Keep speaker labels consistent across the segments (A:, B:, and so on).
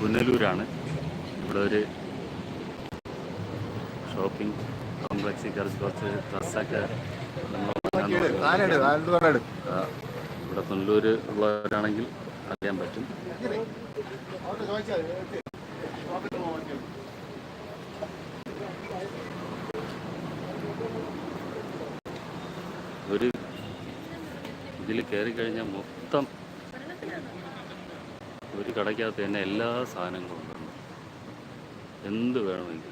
A: പുനലൂരാണ് ഇവിടെ ഒരു ഷോപ്പിംഗ് കോംപ്ലക്സിൽ കുറച്ച് കുറച്ച് ഡ്രസ്സൊക്കെ. ഇവിടെ പുനലൂർ ഉള്ളവരാണെങ്കിൽ അറിയാൻ പറ്റും ഒരു ഇതിൽ കയറി കഴിഞ്ഞാൽ മൊത്തം ഒരു കടയ്ക്കകത്ത് തന്നെ എല്ലാ സാധനങ്ങളും ഉണ്ട് എന്ത് വേണമെങ്കിൽ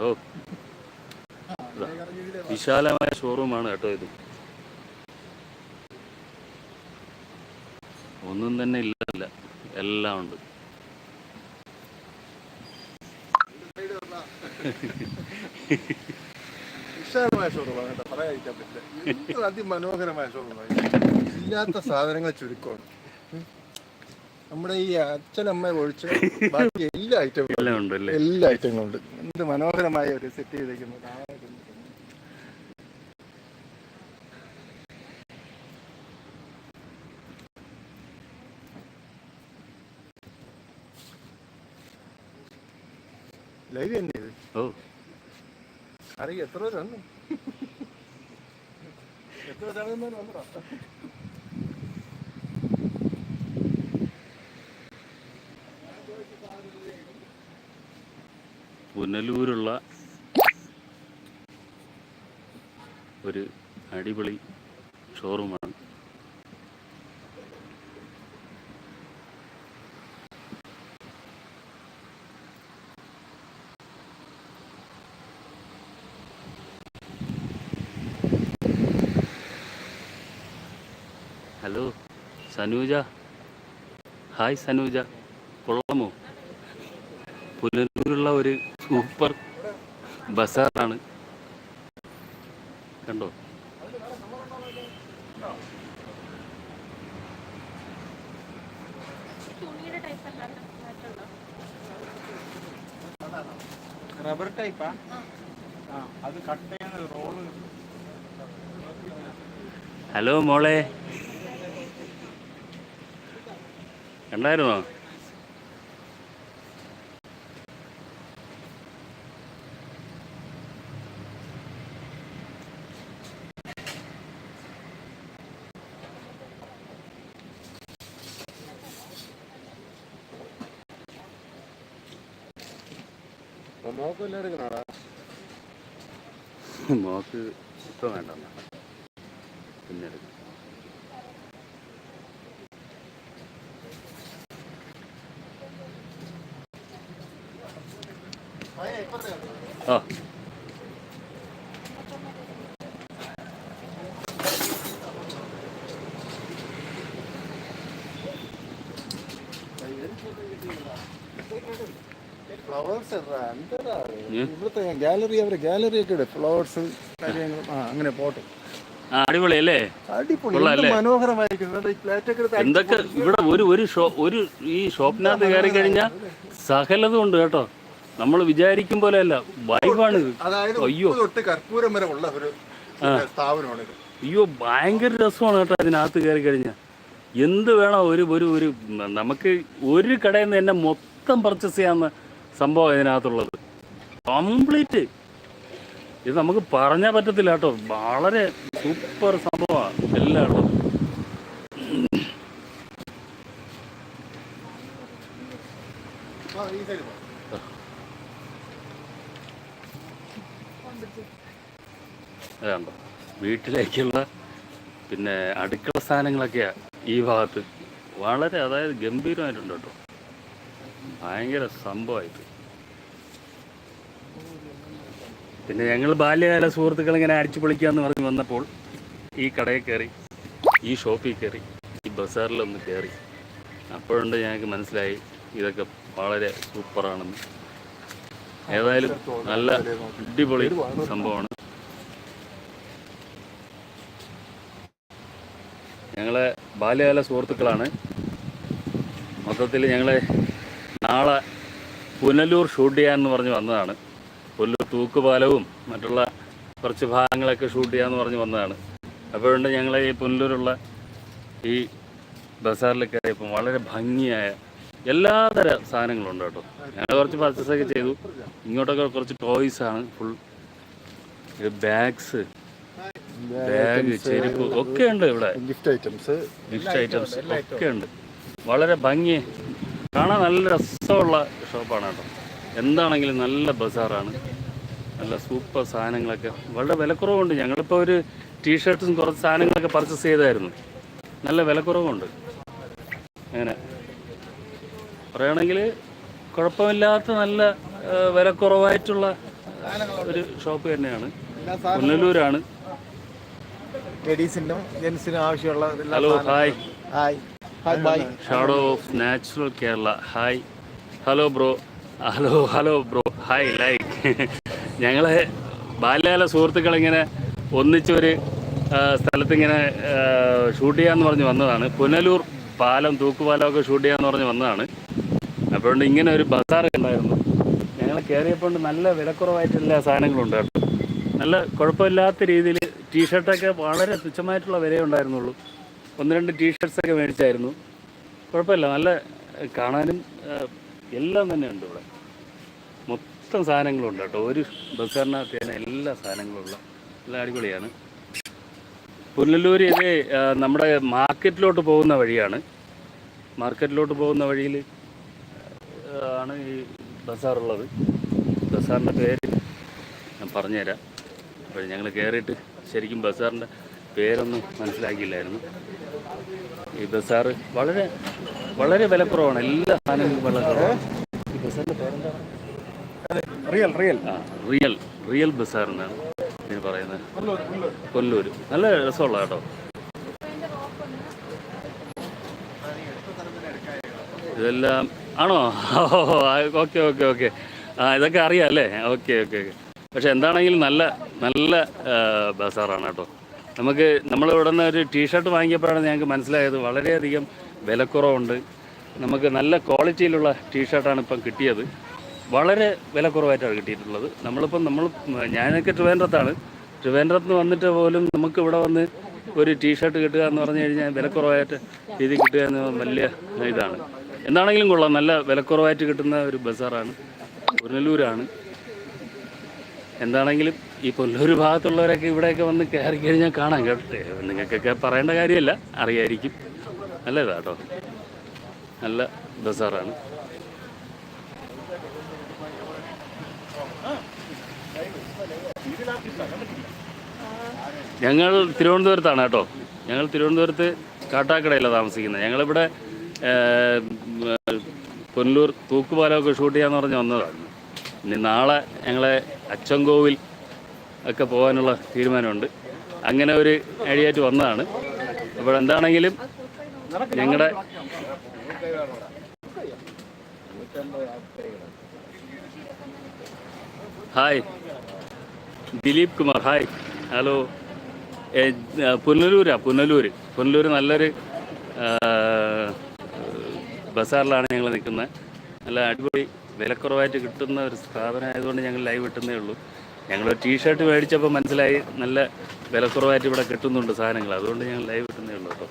A: ഓ. വിശാലമായ ഷോറൂമാണ് കേട്ടോ ഇത്. ഒന്നും തന്നെ ഇല്ലല്ല എല്ലാം ഉണ്ട്.
B: വിശാലമായ ഷോറൂമാണ് അതിമനോഹരമായ ഷോറൂമാണ്. ഇല്ലാത്ത സാധനങ്ങൾ ചുരുക്കമാണ്. നമ്മുടെ ഈ അച്ഛനമ്മ ഒഴിച്ച് ബാക്കി എല്ലാ ഐറ്റങ്ങളും
A: എല്ലാ
B: ഐറ്റങ്ങളും ഉണ്ട്. എന്ത് മനോഹരമായ ഒരു സെറ്റ് ചെയ്തേക്കുന്നത് ലൈവ് തന്നെ ഇത്?
A: ഓ.
B: അറിയാം എത്ര പേര് വന്നു? എത്ര പേരാണെന്ന് വന്നോ?
A: പുനലൂരുള്ള ഒരു അടിപൊളി ഷോറൂമാണ് ഹലോ സനൂജ. ഹായ് സനൂജ. കൊള്ളാമോ? പുനലൂരുള്ള ഒരു സൂപ്പർ ബസാറാണ്. കണ്ടോ?
C: റബ്ബർ ടൈപ്പാ അത് കട്ട് ചെയ്യുന്ന റോൾ
A: ഹലോ മോളെ. കണ്ടായിരുന്നോ?
B: മോക്കും എല്ലാം എടുക്കണോടാ?
A: ഇപ്പം വേണ്ട. പിന്നെ എടുക്കണം ആ
B: ഫ്ലവേഴ്സ് എന്താ
A: ഏ?
B: ഇവിടുത്തെ ഗാലറി അവർ ഗാലറി ഒക്കെ ഇടും. ഫ്ലവേഴ്സ് കാര്യങ്ങളും ആ അങ്ങനെ പോട്ടെ.
A: എന്തൊക്കെ ഇവിടെ ഒരു ഒരു ഷോ ഒരു ഈ ഷോപ്പിനകത്ത് കയറി കഴിഞ്ഞാൽ സകലതും ഉണ്ട് കേട്ടോ. നമ്മൾ വിചാരിക്കും പോലെ അല്ല.
B: വൈബാണ്
A: അയ്യോ.
B: കർപ്പൂരം വരെ ഉള്ള ഒരു സ്ഥാപനമാണ്
A: അയ്യോ ഭയങ്കര രസമാണ് കേട്ടോ അതിനകത്ത് കയറി കഴിഞ്ഞാൽ എന്ത് വേണം ഒരു ഒരു ഒരു നമുക്ക് ഒരു കടയിൽ നിന്ന് തന്നെ മൊത്തം പർച്ചേസ് ചെയ്യാവുന്ന സംഭവം ഇതിനകത്തുള്ളത്. കംപ്ലീറ്റ് ഇത് നമുക്ക് പറഞ്ഞാൽ പറ്റത്തില്ല കേട്ടോ. വളരെ സൂപ്പർ സംഭവമാണ് എല്ലാം ഉള്ളത് അതാണ്ടോ വീട്ടിലേക്കുള്ള പിന്നെ അടുക്കള സാധനങ്ങളൊക്കെയാണ് ഈ ഭാഗത്ത്. വളരെ അതായത് ഗംഭീരമായിട്ടുണ്ട് കേട്ടോ. ഭയങ്കര സംഭവമായിട്ട് പിന്നെ ഞങ്ങൾ ബാല്യകാല സുഹൃത്തുക്കൾ ഇങ്ങനെ അടിച്ചു പൊളിക്കാന്ന് പറഞ്ഞ് വന്നപ്പോൾ ഈ കടയിൽ കയറി ഈ ഷോപ്പിൽ കയറി ഈ ബസാറിലൊന്ന് കയറി. അപ്പോഴുണ്ട് ഞങ്ങൾക്ക് മനസ്സിലായി ഇതൊക്കെ വളരെ സൂപ്പറാണെന്ന്. ഏതായാലും നല്ല അടിപൊളി സംഭവമാണ്. ഞങ്ങളെ ബാല്യകാല സുഹൃത്തുക്കളാണ്. മൊത്തത്തിൽ ഞങ്ങൾ നാളെ പുനലൂർ ഷൂട്ട് ചെയ്യാമെന്ന് പറഞ്ഞ് വന്നതാണ്. പുനലൂർ തൂക്കുപാലവും മറ്റുള്ള കുറച്ച് ഭാഗങ്ങളൊക്കെ ഷൂട്ട് ചെയ്യാമെന്ന് പറഞ്ഞ് വന്നതാണ്. അപ്പോഴുണ്ട് ഞങ്ങൾ ഈ പുനലൂരുള്ള ഈ ബസാറിൽ കയറിയപ്പം വളരെ ഭംഗിയായ എല്ലാതര സാധനങ്ങളും ഉണ്ട് കേട്ടോ. ഞങ്ങൾ കുറച്ച് പർച്ചേസൊക്കെ ചെയ്തു. ഇങ്ങോട്ടൊക്കെ കുറച്ച് ടോയ്സ് ആണ്. ഫുൾ ബാഗ്സ് ബാഗ് ചെരുപ്പ് ഒക്കെ ഉണ്ട് ഇവിടെ.
B: ഗിഫ്റ്റ് ഐറ്റംസ്
A: ഗിഫ്റ്റ് ഐറ്റംസ് ഒക്കെ ഉണ്ട്. വളരെ ഭംഗി കാണാൻ നല്ല രസമുള്ള ഷോപ്പാണ് കേട്ടോ. എന്താണെങ്കിലും നല്ല ബസാറാണ്. നല്ല സൂപ്പർ സാധനങ്ങളൊക്കെ. വളരെ വിലക്കുറവുണ്ട്. ഞങ്ങളിപ്പോൾ ഒരു ടീഷർട്ട്സും കുറച്ച് സാധനങ്ങളൊക്കെ പർച്ചേസ് ചെയ്തായിരുന്നു. നല്ല വിലക്കുറവുണ്ട്. അങ്ങനെ. പറയുകയാണെങ്കിൽ കുഴപ്പമില്ലാത്ത നല്ല വിലക്കുറവായിട്ടുള്ള ഒരു ഷോപ്പ് തന്നെയാണ്. പുനലൂരാണ്
C: ലേഡീസിനും ജെന്റ്സിനും ആവശ്യമുള്ള
A: hello hi
C: hi hi bye
A: shadow of natural Kerala hi hello bro hello hello bro hi like ഞങ്ങളെ ബാല്യകാല സുഹൃത്തുക്കളിങ്ങനെ ഒന്നിച്ചൊരു സ്ഥലത്തിങ്ങനെ ഷൂട്ട് ചെയ്യാന്ന് പറഞ്ഞ് വന്നതാണ്. പുനലൂർ പാലം തൂക്കുപാലമൊക്കെ ഷൂട്ട് ചെയ്യാന്ന് പറഞ്ഞ് വന്നതാണ്. അപ്പോഴുണ്ട് ഇങ്ങനെ ഒരു ബസാർ ഉണ്ടായിരുന്നു. ഞങ്ങൾ കയറിയപ്പോൾ നല്ല വിലക്കുറവായിട്ടുള്ള എല്ലാ സാധനങ്ങളും ഉണ്ട് കേട്ടോ. നല്ല കുഴപ്പമില്ലാത്ത രീതിയിൽ ടീഷർട്ടൊക്കെ വളരെ തുച്ഛമായിട്ടുള്ള വിലയേ ഉണ്ടായിരുന്നുള്ളൂ ഒന്ന് രണ്ട് ടീഷർട്ട്സൊക്കെ മേടിച്ചായിരുന്നു. കുഴപ്പമില്ല നല്ല കാണാനും എല്ലാം തന്നെ ഉണ്ട് ഇവിടെ. മൊത്തം സാധനങ്ങളുണ്ട് കേട്ടോ. ഒരു ബസാറിനകത്ത് തന്നെ എല്ലാ സാധനങ്ങളും ഉള്ള നല്ല അടിപൊളിയാണ്. പുനലൂർ ഇത് നമ്മുടെ മാർക്കറ്റിലോട്ട് പോകുന്ന വഴിയാണ്. മാർക്കറ്റിലോട്ട് പോകുന്ന വഴിയിൽ ആണ് ഈ ബസാറുള്ളത് ബസാറിന്റെ പേര് ഞാൻ പറഞ്ഞുതരാം. അപ്പോൾ ഞങ്ങൾ കയറിയിട്ട് ശരിക്കും ബസാറിന്റെ പേരൊന്നും മനസ്സിലാക്കിയില്ലായിരുന്നു. ഈ ബസാർ വളരെ വളരെ വിലക്കുറവാണ്. എല്ലാ സാധനങ്ങളും വിലക്കുറവാണ് കുറവാണ്. ഈ ബസാറിന്റെ പേരെന്താണ്
C: റിയൽ റിയൽ.
A: ആ റിയൽ റിയൽ ബസാർ എന്നാണ് ഇതിന് പറയുന്നത്. കൊല്ലൂർ നല്ല രസമുള്ള കേട്ടോ. ഇതെല്ലാം ആണോ? Okay okay okay. ആ ഇതൊക്കെ അറിയാം അല്ലേ? Okay okay okay. പക്ഷെ എന്താണെങ്കിലും നല്ല നല്ല ബസാറാണ് കേട്ടോ. നമുക്ക് നമ്മൾ ഇവിടെ നിന്ന് ഒരു ടീഷർട്ട് വാങ്ങിയപ്പോഴാണ് ഞങ്ങൾക്ക് മനസ്സിലായത് വളരെയധികം വിലക്കുറവുണ്ട്. നമുക്ക് നല്ല ക്വാളിറ്റിയിലുള്ള ടീഷർട്ടാണ് ഇപ്പം കിട്ടിയത്. വളരെ വിലക്കുറവായിട്ടാണ് കിട്ടിയിട്ടുള്ളത്. നമ്മളിപ്പം നമ്മൾ ഞാനൊക്കെ ട്രിവാൻഡ്രത്താണ്. ട്രിവാൻഡ്രത്ത് നിന്ന് വന്നിട്ട് പോലും നമുക്ക് ഇവിടെ വന്ന് ഒരു ടീഷർട്ട് കിട്ടുക എന്ന് പറഞ്ഞു കഴിഞ്ഞാൽ വിലക്കുറവായിട്ട് രീതി കിട്ടുക എന്ന് വലിയ ഇതാണ്. എന്താണെങ്കിലും കൊള്ളാം നല്ല വിലക്കുറവായിട്ട് കിട്ടുന്ന ഒരു ബസാറാണ്. പുനലൂരാണ്. എന്താണെങ്കിലും ഈ പുല്ലൂർ ഭാഗത്തുള്ളവരൊക്കെ ഇവിടെയൊക്കെ വന്ന് കയറി കഴിഞ്ഞാൽ കാണാം കേട്ടെ. നിങ്ങൾക്കൊക്കെ പറയേണ്ട കാര്യമല്ല. അറിയായിരിക്കും. നല്ല ഇതാട്ടോ നല്ല ബസാറാണ്. ഞങ്ങൾ തിരുവനന്തപുരത്താണ് കേട്ടോ. ഞങ്ങൾ തിരുവനന്തപുരത്ത് കാട്ടാക്കടയിലാണ് താമസിക്കുന്നത്. ഞങ്ങളിവിടെ പുനലൂർ തൂക്കുപാലമൊക്കെ ഷൂട്ട് ചെയ്യാന്ന് പറഞ്ഞ് വന്നതാണ്. ഇനി നാളെ ഞങ്ങളെ അച്ചൻകോവിൽ ഒക്കെ പോകാനുള്ള തീരുമാനമുണ്ട്. അങ്ങനെ ഒരു ഐഡിയായിട്ട് വന്നതാണ്. അപ്പോൾ എന്താണെങ്കിലും ഞങ്ങളുടെ hi. Dileep Kumar hi. Hello. പുനലൂരാ Punalur. Punalur നല്ലൊരു ബസാറിലാണ് ഞങ്ങൾ നിൽക്കുന്നത്. നല്ല അടിപൊളി വിലക്കുറവായിട്ട് കിട്ടുന്ന ഒരു സ്ഥാപനം ആയതുകൊണ്ട് ഞങ്ങൾ ലൈവ് ഇട്ടുന്നേ ഉള്ളൂ. ഞങ്ങൾ ടീഷർട്ട് മേടിച്ചപ്പോൾ മനസ്സിലായി നല്ല വിലക്കുറവായിട്ട് ഇവിടെ കിട്ടുന്നുണ്ട് സാധനങ്ങൾ. അതുകൊണ്ട് ഞങ്ങൾ ലൈവ് ഇട്ടുന്നേ ഉള്ളൂ കേട്ടോ.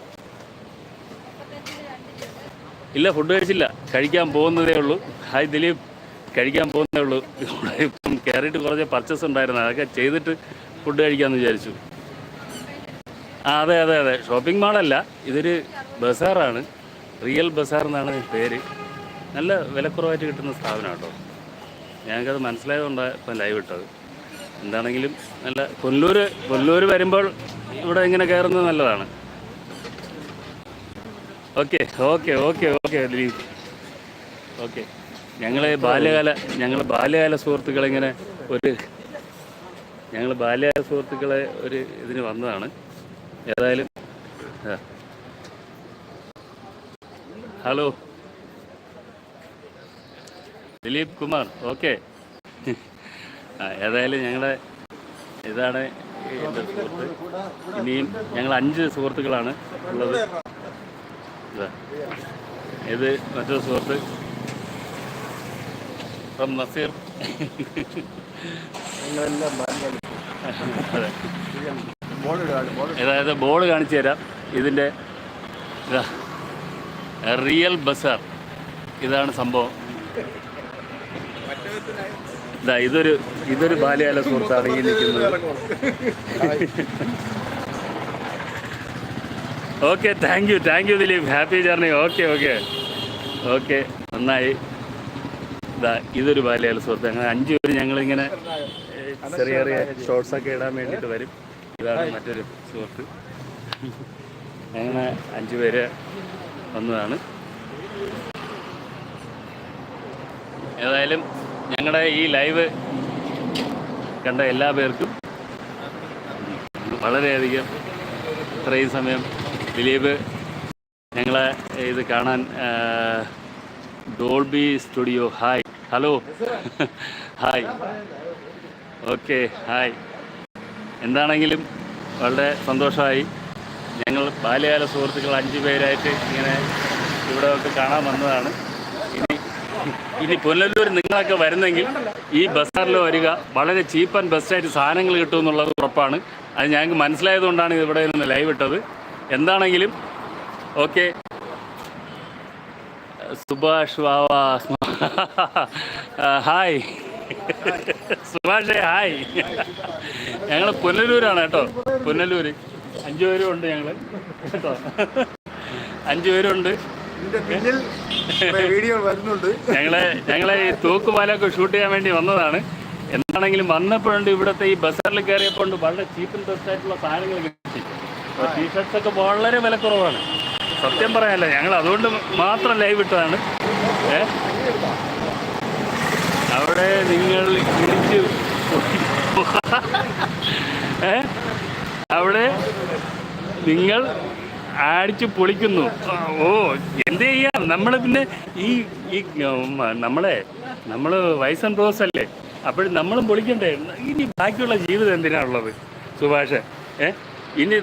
A: ഇല്ല ഫുഡ് കഴിച്ചില്ല. കഴിക്കാൻ പോകുന്നതേ ഉള്ളൂ. ഹായ് ദിലീപ് കഴിക്കാൻ പോകുന്നതേ ഉള്ളൂ. ഇപ്പം കയറിയിട്ട് കുറച്ച് പർച്ചേസ് ഉണ്ടായിരുന്നു. അതൊക്കെ ചെയ്തിട്ട് ഫുഡ് കഴിക്കാമെന്ന് വിചാരിച്ചു. ആ അതെ അതെ അതെ. ഷോപ്പിംഗ് മാളല്ല ഇതൊരു ബസാറാണ്. റിയൽ ബസാർ എന്നാണ് പേര്. നല്ല വിലക്കുറവായിട്ട് കിട്ടുന്ന സ്ഥാപനം കേട്ടോ ഞങ്ങൾക്കത് മനസ്സിലായതുകൊണ്ടാണ് ഇപ്പം ലൈവ് ഇട്ടത്. എന്താണെങ്കിലും നല്ല കൊല്ലൂർ കൊല്ലൂർ വരുമ്പോൾ ഇവിടെ ഇങ്ങനെ കയറുന്നത് നല്ലതാണ്. Okay okay okay okay Dileep okay ഞങ്ങൾ ബാല്യകാല ഞങ്ങൾ ബാല്യകാല സുഹൃത്തുക്കളിങ്ങനെ ഒരു ഞങ്ങൾ ബാല്യകാല സുഹൃത്തുക്കളെ ഒരു ഇതിന് വന്നതാണ്. ഏതായാലും ഹലോ ദിലീപ് കുമാർ. ഓക്കെ. ഏതായാലും ഞങ്ങളുടെ ഇതാണ് എന്റെ സുഹൃത്ത്. ഇനിയും ഞങ്ങൾ അഞ്ച് സുഹൃത്തുക്കളാണ് ഉള്ളത്. ഇതാ. ഇത് മറ്റൊരു സുഹൃത്ത്. ഫ്രം നസീർ. അതായത് ബോൾ കാണിച്ചു തരാം. ഇതിന്റെ ഇതാ റിയൽ ബസാർ. ഇതാണ് സംഭവം. ഇതാ ഇതൊരു ഇതൊരു ബാല്യകാല സുഹൃത്താണ് ഈ നിൽക്കുന്നത്. Okay thank you thank you Dileep. Happy journey okay okay. Okay നന്നായി. ഇതാ ഇതൊരു ബാല്യകാല സുഹൃത്ത്. അങ്ങനെ അഞ്ചു പേര് ഞങ്ങളിങ്ങനെ ചെറിയ ചെറിയ ഷോർട്സ് ഒക്കെ ഇടാൻ വേണ്ടിയിട്ട് വരും. ഇതാണ് മറ്റൊരു സുഹൃത്ത്. അങ്ങനെ അഞ്ചു പേര് വന്നതാണ്. ഏതായാലും ഞങ്ങളുടെ ഈ ലൈവ് കണ്ട എല്ലാ പേർക്കും വളരെയധികം ഇത്രയും സമയം ദിലീപ് ഞങ്ങളെ ഇത് കാണാൻ Dolby studio. Hi. Hello. Hi. Okay hi. എന്താണെങ്കിലും വളരെ സന്തോഷമായി. ഞങ്ങൾ ബാല്യകാല സുഹൃത്തുക്കൾ അഞ്ച് പേരായിട്ട് ഇങ്ങനെ ഇവിടെ ഒക്കെ കാണാൻ വന്നതാണ്. ഇനി പുനലൂർ നിങ്ങളൊക്കെ വരുന്നെങ്കിൽ ഈ ബസ്സാറിൽ വരിക വളരെ ചീപ്പ് ആൻഡ് ബെസ്റ്റായിട്ട് സാധനങ്ങൾ കിട്ടും എന്നുള്ളത് ഉറപ്പാണ്. അത് ഞങ്ങൾക്ക് മനസ്സിലായതുകൊണ്ടാണ് ഇവിടെ നിന്ന് ലൈവ് ഇട്ടത്. എന്താണെങ്കിലും ഓക്കെ സുഭാഷ് വാവ. ഹായ് സുഭാഷേ ഹായ് ഞങ്ങൾ പുനലൂരാണ് കേട്ടോ. പുനലൂർ അഞ്ചു പേരും ഉണ്ട് ഞങ്ങൾ കേട്ടോ. അഞ്ചു പേരുണ്ട്
B: വീഡിയോ വരുന്നുണ്ട്.
A: ഞങ്ങളെ ഞങ്ങളെ ഈ തൂക്കുപാലൊക്കെ ഷൂട്ട് ചെയ്യാൻ വേണ്ടി വന്നതാണ്. എന്താണെങ്കിലും വന്നപ്പോഴുണ്ട് ഇവിടുത്തെ ഈ ബസാറിൽ കയറിയപ്പോൾ വളരെ ചീപ്പ് ആൻഡ് ബെസ്റ്റ് ആയിട്ടുള്ള സാധനങ്ങൾ കിട്ടി. ടീഷർട്സ് ഒക്കെ വളരെ വിലക്കുറവാണ്. സത്യം പറയാനല്ല ഞങ്ങൾ അതുകൊണ്ട് മാത്രം ലൈവ് ഇട്ടതാണ്. ഏ? അവിടെ നിങ്ങൾ ഇടിച്ച് ഏ? അവിടെ നിങ്ങൾ അടിച്ച് പൊളിക്കുന്നു. ഓ എന്ത് ചെയ്യാം? നമ്മൾ പിന്നെ ഈ ഈ നമ്മളെ നമ്മൾ വയസ്സൻ റോസ് അല്ലേ? അപ്പോഴും നമ്മളും പൊളിക്കണ്ടേ? ഇനി ബാക്കിയുള്ള ജീവിതം എന്തിനാണുള്ളത് സുഭാഷ്? ഏ? ഇനി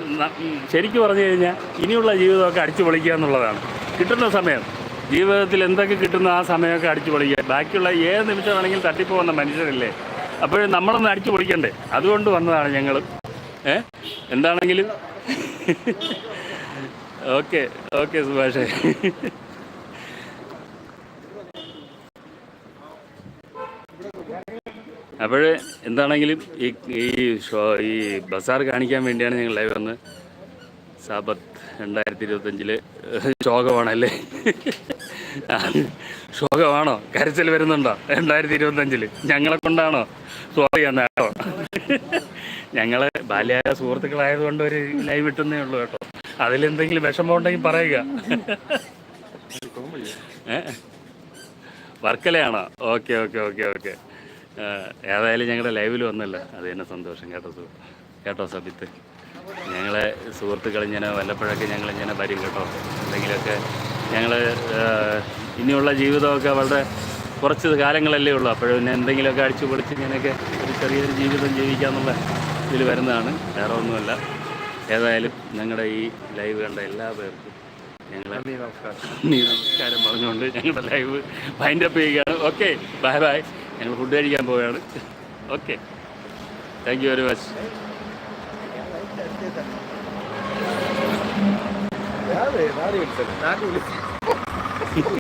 A: ശരിക്കും പറഞ്ഞു കഴിഞ്ഞാൽ ഇനിയുള്ള ജീവിതമൊക്കെ അടിച്ചു പൊളിക്കുക എന്നുള്ളതാണ്. കിട്ടുന്ന സമയം. ജീവിതത്തിൽ എന്തൊക്കെ കിട്ടുന്ന ആ സമയമൊക്കെ അടിച്ചു പൊളിക്കുക. ബാക്കിയുള്ള ഏത് നിമിഷം വേണമെങ്കിലും തട്ടിപ്പോകുന്ന മനുഷ്യരല്ലേ? അപ്പോഴും നമ്മളൊന്ന് അടിച്ചു പൊളിക്കണ്ടേ? അതുകൊണ്ട് വന്നതാണ് ഞങ്ങൾ ഏ? എന്താണെങ്കിലും ഓക്കെ ഓക്കെ സുഭാഷേ. അപ്പോൾ എന്താണെങ്കിലും ഈ ഈ ഷോ ഈ ബസാർ കാണിക്കാൻ വേണ്ടിയാണ് ഞങ്ങൾ ലൈവ് വന്ന്. സാബത്ത് രണ്ടായിരത്തി ഇരുപത്തഞ്ചിൽ ശോകമാണല്ലേ? ശോകമാണോ? കരച്ചിൽ വരുന്നുണ്ടോ? രണ്ടായിരത്തി ഇരുപത്തഞ്ചിൽ ഞങ്ങളെ കൊണ്ടാണോ? സോറി എന്നാണോ ഞങ്ങൾ ബാല്യകാല സുഹൃത്തുക്കളായതുകൊണ്ട് ഒരു ലൈവ് ഇട്ടുന്നേ ഉള്ളൂ കേട്ടോ. അതിലെന്തെങ്കിലും വിഷമം ഉണ്ടെങ്കിൽ പറയുക വർക്കലയാണോ? Okay okay okay okay. ഏതായാലും ഞങ്ങളുടെ ലൈവിൽ വന്നല്ലോ. അത് തന്നെ സന്തോഷം കേട്ടോ സു കേട്ടോ സബിത്ത്. ഞങ്ങളെ സുഹൃത്തുക്കൾ ഇങ്ങനെ വല്ലപ്പോഴൊക്കെ ഞങ്ങൾ ഇങ്ങനെ വരും കേട്ടോ. എന്തെങ്കിലുമൊക്കെ ഞങ്ങൾ ഇനിയുള്ള ജീവിതമൊക്കെ വളരെ കുറച്ച് കാലങ്ങളല്ലേ ഉള്ളൂ. അപ്പോഴും പിന്നെ എന്തെങ്കിലുമൊക്കെ അടിച്ചു പൊളിച്ച് ഇങ്ങനെയൊക്കെ ഒരു ചെറിയൊരു ജീവിതം ജീവിക്കാമെന്നുള്ള ഇതിൽ വരുന്നതാണ്. വേറെ ഒന്നുമല്ല. ഏതായാലും ഞങ്ങളുടെ ഈ ലൈവ് കണ്ട എല്ലാ പേർക്കും ഞങ്ങളെ
B: നമസ്കാരം.
A: നീ നമസ്കാരം പറഞ്ഞുകൊണ്ട് ഞങ്ങളുടെ ലൈവ് വൈൻഡ് അപ്പ് ചെയ്യുകയാണ്. ഓക്കെ ബൈ ബൈ ഞങ്ങൾ ഫുഡ് കഴിക്കാൻ പോവുകയാണ്. Okay thank you very much
B: ഞാൻ